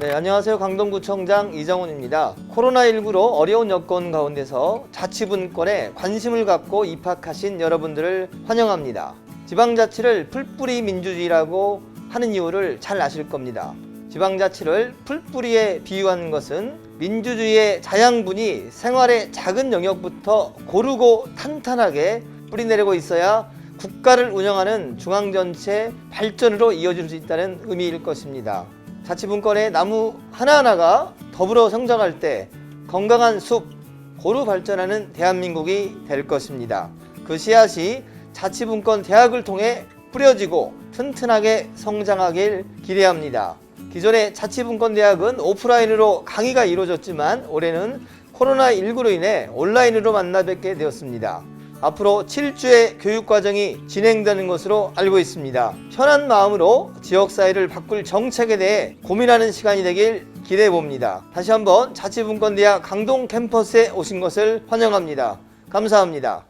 네, 안녕하세요. 강동구청장 이정훈입니다. 코로나19로 어려운 여건 가운데서 자치분권에 관심을 갖고 입학하신 여러분들을 환영합니다. 지방자치를 풀뿌리 민주주의라고 하는 이유를 잘 아실 겁니다. 지방자치를 풀뿌리에 비유한 것은 민주주의의 자양분이 생활의 작은 영역부터 고르고 탄탄하게 뿌리내리고 있어야 국가를 운영하는 중앙 전체 발전으로 이어질 수 있다는 의미일 것입니다. 자치분권의 나무 하나하나가 더불어 성장할 때 건강한 숲, 고루 발전하는 대한민국이 될 것입니다. 그 씨앗이 자치분권 대학을 통해 뿌려지고 튼튼하게 성장하길 기대합니다. 기존의 자치분권 대학은 오프라인으로 강의가 이루어졌지만 올해는 코로나19로 인해 온라인으로 만나 뵙게 되었습니다. 앞으로 7주의 교육 과정이 진행되는 것으로 알고 있습니다. 편한 마음으로 지역사회를 바꿀 정책에 대해 고민하는 시간이 되길 기대해 봅니다. 다시 한번 자치분권대학 강동 캠퍼스에 오신 것을 환영합니다. 감사합니다.